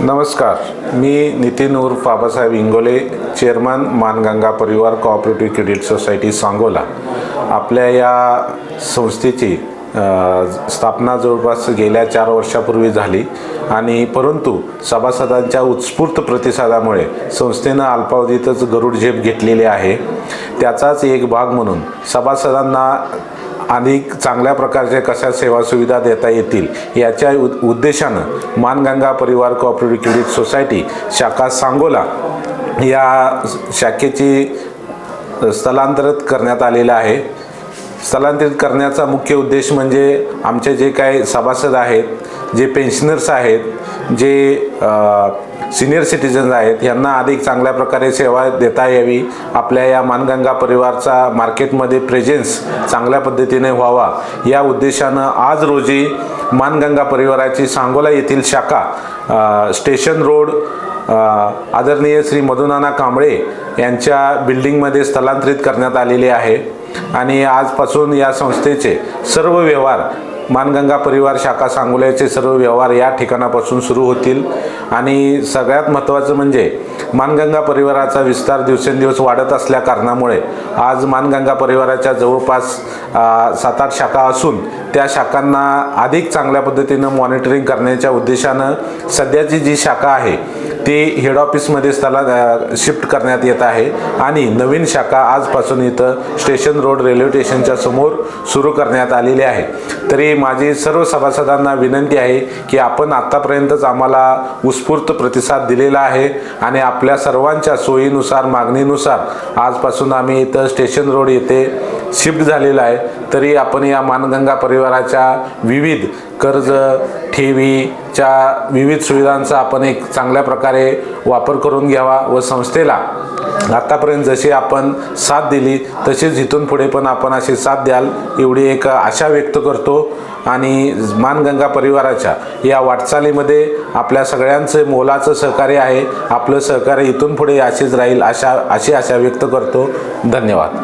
नमस्कार मी नितीन उर्फ बाबासाहेब इंगोले चेअरमन मानगंगा परिवार कोऑपरेटिव्ह क्रेडिट सोसायटी सांगोला. आपल्या या संस्थेची स्थापना जवळपास गेल्या चार वर्षापूर्वी झाली आणि परंतु सभासदांच्या उत्स्फूर्त प्रतिसादामुळे संस्थेनं अल्पावधीतच गरुड झेप घेतलेली आहे. त्याचाच एक भाग म्हणून सभासदांना अधिक चांगल्या प्रकारच्या कशा सेवा सुविधा देता येतील याच्या उद्देशानं मानगंगा परिवार कोऑपरेटिव्ह क्रेडिट सोसायटी शाखा सांगोला या शाखेची स्थलांतरित करण्यात आलेलं आहे. स्थलांतरित करण्याचा मुख्य उद्देश म्हणजे आमचे जे काही सभासद आहेत जे पेन्शनर्स आहेत जे सिनियर सिटीजन्स आहेत यांना अधिक चांगल्या प्रकारे सेवा देता यावी. आपल्या या मानगंगा परिवारचा मार्केटमध्ये प्रेझेन्स चांगल्या पद्धतीने व्हावा. या उद्देशानं आज रोजी मानगंगा परिवाराची सांगोला येथील शाखा स्टेशन रोड आदरणीय श्री मधुनाना कांबळे यांच्या बिल्डिंगमध्ये स्थलांतरित करण्यात आलेली आहे. आणि आजपासून या संस्थेचे सर्व व्यवहार मानगंगा परिवार शाखा सांगोल्याचे सर्व व्यवहार या ठिकाणापासून सुरू होतील. आणि सगळ्यात महत्त्वाचं म्हणजे मानगंगा परिवाराचा विस्तार दिवसेंदिवस वाढत असल्या कारणामुळे आज मानगंगा परिवाराच्या जवळपास सात आठ शाखा असून त्या शाखांना अधिक चांगल्या पद्धतीनं मॉनिटरिंग करण्याच्या उद्देशानं सध्याची जी शाखा आहे ती हेड ऑफिसमध्ये स्थला शिफ्ट करण्यात येत आहे. आणि नवीन शाखा आजपासून इथं स्टेशन रोड रेल्वे स्टेशनच्या समोर सुरू करण्यात आलेली आहे. तरी माझी सर्व सभासदांना विनंती आहे की आपण आत्तापर्यंतच आम्हाला उत्स्फूर्त प्रतिसाद दिलेला आहे आणि आपल्या सर्वांच्या सोयीनुसार मागणीनुसार आजपासून आम्ही इथं स्टेशन रोड येथे शिफ्ट झालेला आहे. तरी आपण या मानगंगा परिवाराच्या विविध कर्ज ठेवी च्या विविध सुविधांचा आपण एक चांगल्या प्रकारे वापर करून घ्यावा व संस्थेला आतापर्यंत जशी आपण साथ दिली तशीच इथून पुढे पण आपण अशी साथ द्याल एवढी एक आशा व्यक्त करतो. आणि मानगंगा परिवाराच्या या वाटचालीमध्ये आपल्या सगळ्यांचं मोलाचं सहकार्य आहे. आपलं सहकार्य इथून पुढे अशीच राहील अशा अशी आशा व्यक्त करतो. धन्यवाद.